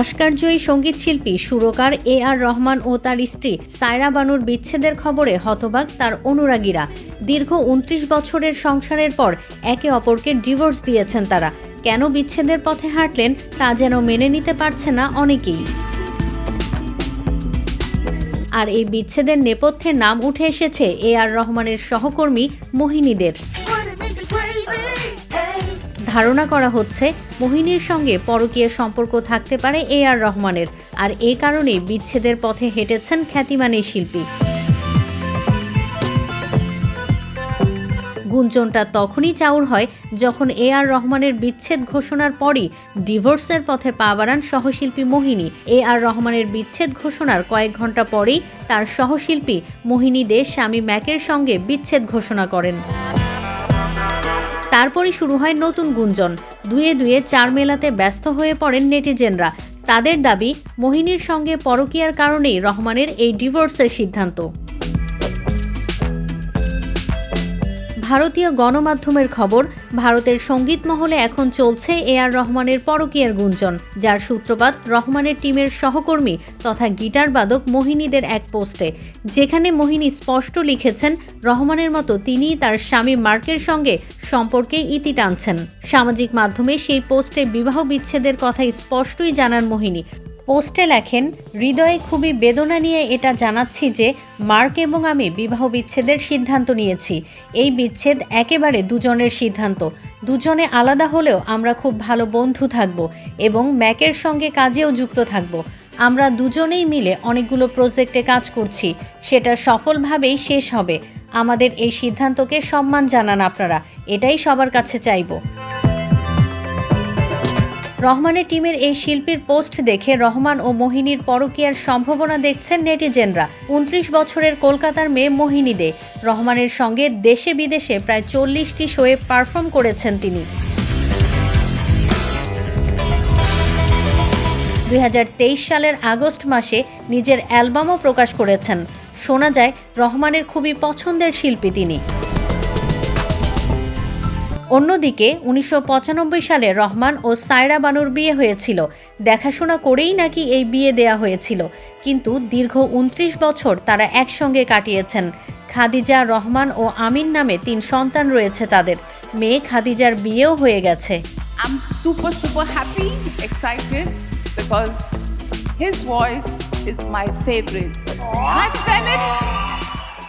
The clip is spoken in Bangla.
অস্কারজয়ী সংগীত শিল্পী সুরকার এ আর রহমান ও তার স্ত্রী সায়রা বানুর বিচ্ছেদের খবরে হতবাক তার অনুরাগীরা। দীর্ঘ উনত্রিশ বছরের সংসারের পর একে অপরকে ডিভোর্স দিয়েছেন তারা। কেন বিচ্ছেদের পথে হাঁটলেন তা যেন মেনে নিতে পারছে না অনেকেই। আর এই বিচ্ছেদের নেপথ্যে নাম উঠে এসেছে এ আর রহমানের সহকর্মী মোহিনীদের। ধারণা করা হচ্ছে মোহিনীর সঙ্গে পরকীয় সম্পর্ক থাকতে পারে এ আর রহমানের। আর এ কারণে বিচ্ছেদের পথে হেঁটেছেন খ্যাতিমান এই শিল্পী। গুঞ্জনটা তখনই চাউর হয় যখন এ আর রহমানের বিচ্ছেদ ঘোষণার পরই ডিভোর্সের পথে পা বাড়ান সহশিল্পী মোহিনী। এ আর রহমানের বিচ্ছেদ ঘোষণার কয়েক ঘণ্টা পরেই তার সহশিল্পী মোহিনী দে স্বামী ম্যাকের সঙ্গে বিচ্ছেদ ঘোষণা করেন। তারপরই শুরু হয় নতুন গুঞ্জন। দুয়ে দুয়ে চার মেলাতে ব্যস্ত হয়ে পড়েন নেটিজেনরা। তাদের দাবি, মোহিনীর সঙ্গে পরকীয়ার কারণেই রহমানের এই ডিভোর্সের সিদ্ধান্ত। ভারতীয় গণমাধ্যমের খবর, ভারতের সংগীত মহলে এখন চলছে এ আর রহমানের পরকীয়ার গুঞ্জন, যার সূত্রপাত রহমানের টিমের সহকর্মী তথা গিটার বাদক মোহিনীদের এক পোস্টে। যেখানে মোহিনী স্পষ্ট লিখেছেন, রহমানের মতো তিনিই তার স্বামী মার্কের সঙ্গে সম্পর্কে ইতি টানছেন। সামাজিক মাধ্যমে সেই পোস্টে বিবাহ বিচ্ছেদের কথা স্পষ্টই জানান মোহিনী। পোস্টে লেখেন, হৃদয়ে খুবই বেদনা নিয়ে এটা জানাচ্ছি যে মার্ক এবং আমি বিবাহ বিচ্ছেদের সিদ্ধান্ত নিয়েছি। এই বিচ্ছেদ একেবারে দুজনের সিদ্ধান্ত। দুজনে আলাদা হলেও আমরা খুব ভালো বন্ধু থাকব এবং ম্যাকের সঙ্গে কাজেও যুক্ত থাকব। আমরা দুজনেই মিলে অনেকগুলো প্রজেক্টে কাজ করছি। সেটা সফলভাবেই শেষ হবে। আমাদের এই সিদ্ধান্তকে সম্মান জানান আপনারা। এটাই সবার কাছে চাইব। রহমানের টিমের এই শিল্পীর পোস্ট দেখে রহমান ও মোহিনীর পরকীয়ার সম্ভাবনা দেখছেন নেটিজেনরা। উনত্রিশ বছরের কলকাতার মেয়ে মোহিনী দে। রহমানের সঙ্গে দেশে বিদেশে প্রায় চল্লিশটি শোয়ে পারফর্ম করেছেন তিনি। দুই হাজার তেইশ সালের আগস্ট মাসে নিজের অ্যালবামও প্রকাশ করেছেন। শোনা যায়, রহমানের খুবই পছন্দের শিল্পী তিনি। অন্যদিকে উনিশশো পঁচানব্বই সালে রহমান ও সায়রা বানুর বিয়ে হয়েছিল। দেখাশোনা করেই নাকি এই বিয়ে দেয়া হয়েছিল। কিন্তু দীর্ঘ উনত্রিশ বছর তারা একসঙ্গে কাটিয়েছেন। খাদিজা রহমান ও আমিন নামে তিন সন্তান রয়েছে তাদের। মেয়ে খাদিজার বিয়েও হয়ে গেছে। I'm super, super happy, excited because his voice is my favorite. And I fell in